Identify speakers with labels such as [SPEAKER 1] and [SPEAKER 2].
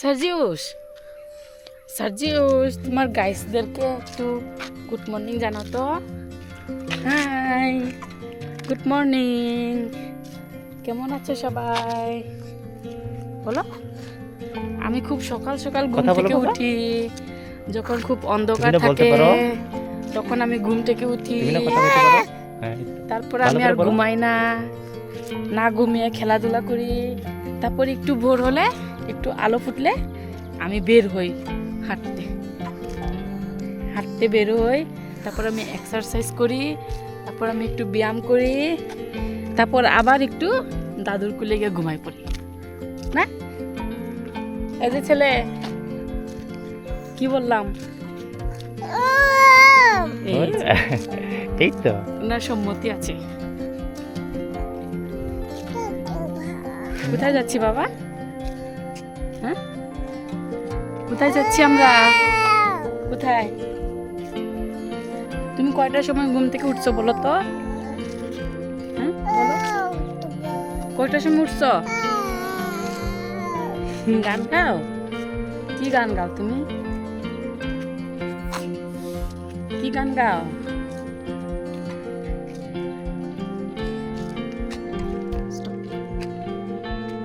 [SPEAKER 1] সার্জিউস সার্জিউস তোমার গাইসদেরকে একটু good morning জানাও তো। হাই গুড মর্নিং কেমন আছো সবাই? বলো। আমি খুব সকাল সকাল ঘুম থেকে উঠি। যখন খুব অন্ধকার থাকে তখন আমি ঘুম থেকে উঠি।
[SPEAKER 2] হ্যাঁ
[SPEAKER 1] তারপর আমি আর ঘুমাই না। না ঘুমিয়ে খেলাধুলা করি। তারপর একটু ভোর হলে একটু আলো ফুটলে আমি বের হই হাঁটতে। হাঁটতে বের হই তারপর আমি এক্সারসাইজ করি তারপর আমি একটু ব্যায়াম করি তারপর আবার একটু দাদুর কুলে গিয়ে ঘুমাই পড়ি। না? এই যে ছেলে কি বললাম? এই
[SPEAKER 2] তো।
[SPEAKER 1] ওনার সম্মতি আছে। কোথায় যাচ্ছি বাবা? হ্যাঁ? কোথায় যাচ্ছি আমরা? কোথায়? তুমি কয়টার সময় ঘুম থেকে উঠছো বলো তো? হ্যাঁ কয়টার সময় উঠছো? গান গাও? কি গান গাও তুমি? কি গান গাও?